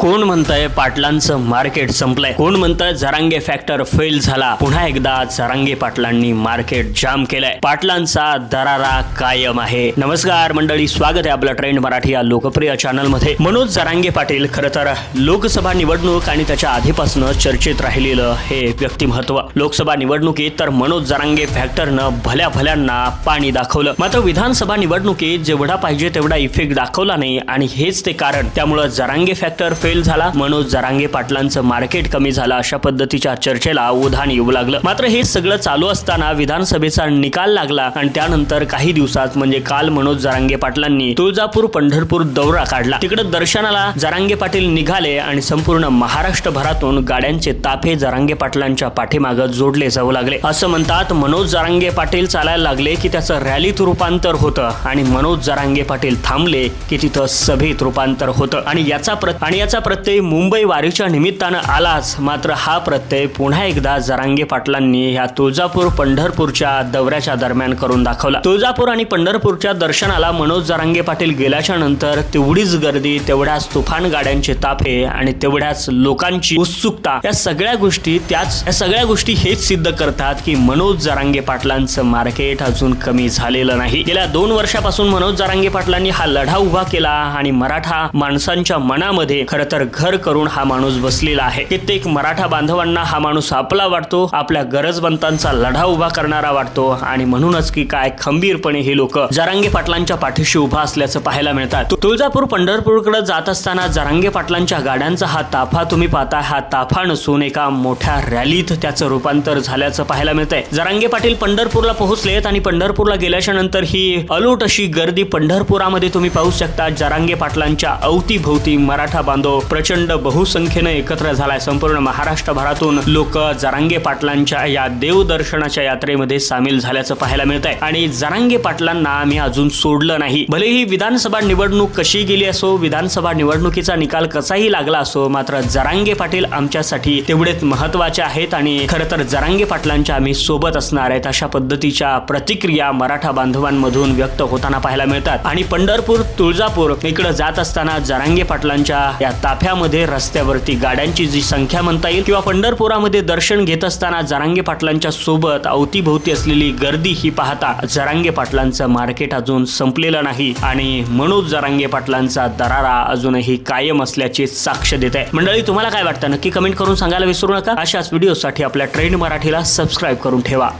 कोण म्हणतंय पाटलांचं मार्केट संपलंय? कोण म्हणतंय जरांगे फॅक्टर फेल झाला? पुन्हा एकदा झरांगे पाटलांनी मार्केट जाम केलंय. पाटलांचा दरारा कायम आहे. नमस्कार मंडळी स्वागत आहे आपलं ट्रेंड मराठी या लोकप्रिय चॅनलमध्ये मनोज जरांगे पाटील खरं तर लोकसभा निवडणूक आणि त्याच्या आधीपासून चर्चेत राहिलेलं हे व्यक्तिमत्व. लोकसभा निवडणुकीत तर मनोज जरांगे फॅक्टरनं भल्या भल्यांना पाणी दाखवलं. मात्र विधानसभा निवडणुकीत जेवढा पाहिजे तेवढा इफेक्ट दाखवला नाही आणि हेच ते कारण. त्यामुळं जरांगे फॅक्टर फेल झाला. मनोज जरांगे पाटलांचं मार्केट कमी झालं अशा पद्धतीच्या चर्चेला उधाण येऊ लागलं. मात्र हे सगळं चालू असताना विधानसभेचा निकाल लागला आणि त्यानंतर काही दिवसात म्हणजे काल मनोज जरांगे पाटलांनी तुळजापूर पंढरपूर दौरा काढला. तिकडे दर्शनाला जरांगे पाटील निघाले आणि संपूर्ण महाराष्ट्र भरातून गाड्यांचे ताफे जरांगे पाटलांच्या पाठीमागं जोडले जाऊ लागले. असं म्हणतात मनोज जरांगे पाटील चालायला लागले की त्याचं रॅलीत रूपांतर होतं आणि मनोज जरांगे पाटील थांबले की तिथं सभेत रूपांतर होतं. आणि याचा आणि याचा प्रत्यय मुंबई वारीच्या निमित्तानं आलाच. मात्र हा प्रत्यय पुन्हा एकदा जरांगे पाटलांनी ह्या तुळजापूर पंढरपूरच्या दौऱ्याच्या दरम्यान करून दाखवला. तुळजापूर आणि पंढरपूरच्या दर्शनाला मनोज जरांगे पाटील गेल्याच्यानंतर तेवढीच गर्दी तेवढ्याच तुफान गाड्यांचे ताफे आणि तेवढ्याच लोकांची उत्सुकता या सगळ्या गोष्टी त्याच या सगळ्या गोष्टी हेच सिद्ध करतात की मनोज जरांगे पाटलांचं मार्केट अजून कमी झालेलं नाही. गेल्या दोन वर्षापासून मनोज जरांगे पाटलांनी हा लढा उभा केला आणि मराठा माणसांच्या मनामध्ये खरं तर घर करून हा माणूस बसलेला आहे. कित्येक मराठा बांधवांना हा माणूस आपला वाटतो आपल्या गरजवंतांचा लढा उभा करणारा वाटतो आणि म्हणूनच की काय खंबीरपणे हे लोक जरांगे पाटलांच्या पाठीशी उभा असल्याचं पाहायला मिळतात. तुळजापूर पंढरपूरकडे जात असताना जरांगे पाटलांच्या गाड्यांचा हा ताफा तुम्ही पाहता. हा ताफा नसून एका मोठ्या रॅलीत त्याचं रूपांतर झाल्याचं पाहायला मिळतंय. जरांगे पाटील पंढरपूरला पोहोचलेत आणि पंढरपूरला गेल्याच्यानंतर ही अलोट अशी गर्दी पंढरपुरामध्ये तुम्ही पाहू शकता. जरांगे पाटलांच्या अवतीभोवती मराठा बांधव प्रचंड बहुसंख्येनं एकत्र झालाय. संपूर्ण महाराष्ट्रभरातून लोक जरांगे पाटलांच्या या देवदर्शनाच्या यात्रेमध्ये सामील झाल्याचं पाहायला मिळत आहे आणि जरांगे पाटलांना आम्ही अजून सोडलं नाही. भलेही विधानसभा निवडणूक कशी गेली असो विधानसभा निवडणुकीचा निकाल कसाही लागला असो मात्र जरांगे पाटील आमच्यासाठी तेवढेच महत्त्वाचे आहेत आणि खरं तर जरांगे पाटलांच्या आम्ही सोबत असणार आहेत अशा पद्धतीच्या प्रतिक्रिया मराठा बांधवांमधून व्यक्त होताना पाहायला मिळतात. आणि पंढरपूर तुळजापूर इकडे जात असताना जरांगे पाटलांच्या या ताफ्यामध्ये रस्त्यावरती गाड्यांची जी संख्या म्हणता येईल किंवा पंढरपुरामध्ये दर्शन घेत असताना जरांगे पाटलांच्या सोबत अवतीभोवती असलेली गर्दी ही पाहता जरांगे पाटलांचं मार्केट अजून संपलेलं नाही आणि मनोज जरांगे पाटलांचा दरारा अजूनही कायम असल्याची साक्ष देत आहे. मंडळी तुम्हाला काय वाटतं? नक्की कमेंट करून सांगायला विसरू नका. अशाच व्हिडिओसाठी आपल्या ट्रेंड मराठीला सबस्क्राईब करून ठेवा.